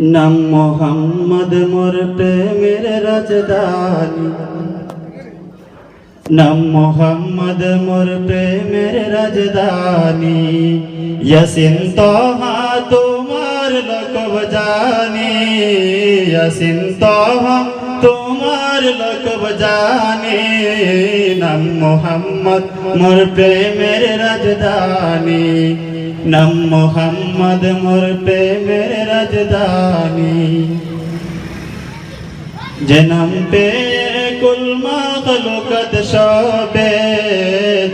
নাম মোহাম্মদ, মোর প্রেমের রাজধানী। নাম মোহাম্মদ, মোর প্রেমের রাজধানী। ইয়াসিন তোহা তোমার লকব জানি। ইয়াসিন তোহা তোমার লকব জানি নাম মোহাম্মদ, মোর প্রেমের রাজধানী। নাম মোহাম্মদ, মোর প্রেমের রাজধানী। জনম পে কুল মাখলুকত শোবে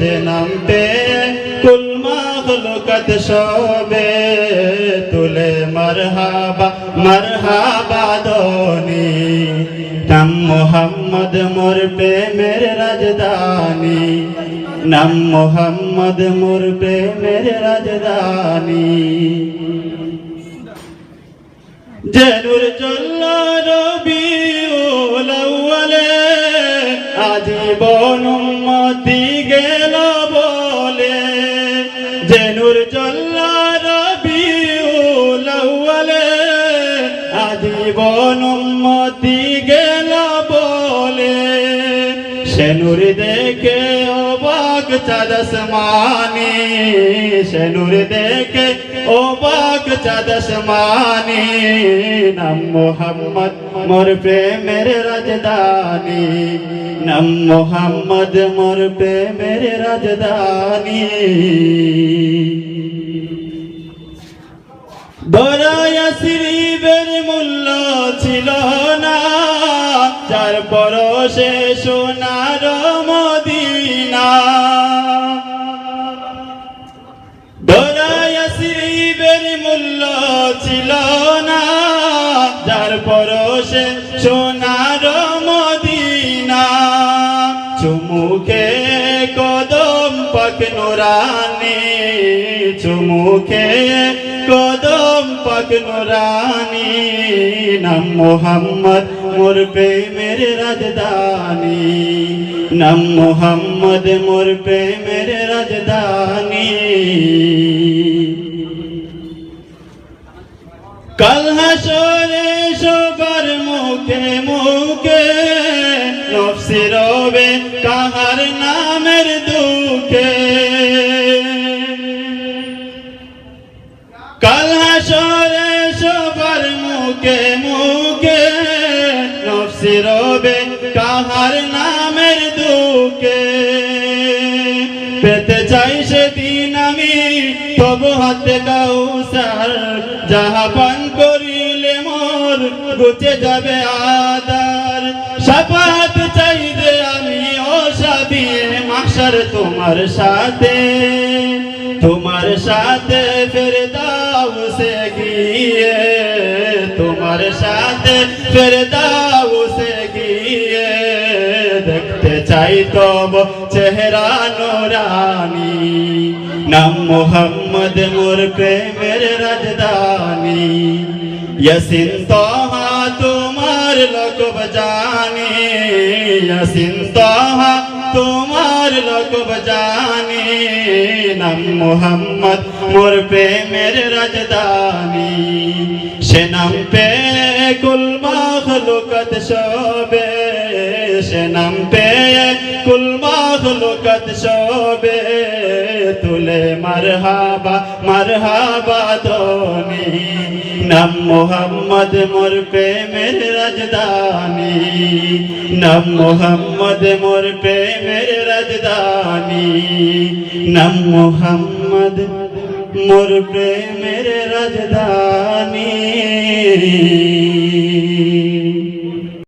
জনম পে কুল মাখলুকত শোবে তুলে মরহাবা মরহাবা দোনি নাম মোহাম্মদ, মোর প্রেমের রাজধানী। নাম মোহাম্মদ, মোর প্রেমের রাজধানী। জনুর চল্লা রবি আউয়ালে, আজীবন উম্মতি সেনুর দেখে অবাক চাদস মানি। সেনুর দেখে অবাক চাদস মানি। নাম মোহাম্মদ, মোর প্রেমের রাজধানী। নাম মোহাম্মদ, মোর প্রেমের রাজধানী। দরায়া শ্রীবের মূল্য যার পরশে সোনার মদিনা। দরায়া মূল্য ছিল না, যার পরশে সোনার মদিনা। চুমুকে কদম পাক নুরানি, চুমুকে কদম পাক নুরানি। নাম মোহাম্মদ মোর প্রেমের রাজধানী। নাম মোহাম্মদ, মোর প্রেমের রাজধানী। কাল হাসরে সবার মুখে মুখে, নফসি কাহার নামের দুঃখে। কাল হাসরে সবার মুখে মুখে রবে কাহার নামের দুঃখে পেতে চাই সেদিন আমি তবু হাতে কাউসার, যাহা পান করিলে মোর গুছে যাবে আদার। সাপাত চাই যে আমি ও সাদিয়ে মাসার তোমার সাথে। তোমার সাথে ফের দাও সে গিয়ে, তোমার সাথে ফের দাও চাই তব চেহারা নোরানি। নাম মোহাম্মদ মোর প্রেমের রাজধানী। ইয়াসিন তোহা তোমার লকব জানি ইয়াসিন তোহা তোমার লকব জানি নাম মোহাম্মদ মোর প্রেমের রাজধানী। সে নাম পে কুল মাখলুকত শোবে। সে নাম পে কুল মাখলুকত শোবে তুলে মারহাবা মারহাবা দোনি নাম মোহাম্মদ মোর প্রেমের রাজধানী। নাম মোহাম্মদ মোর প্রেমের রাজধানী। নাম মোহাম্মদ মোর প্রেমের রাজধানী।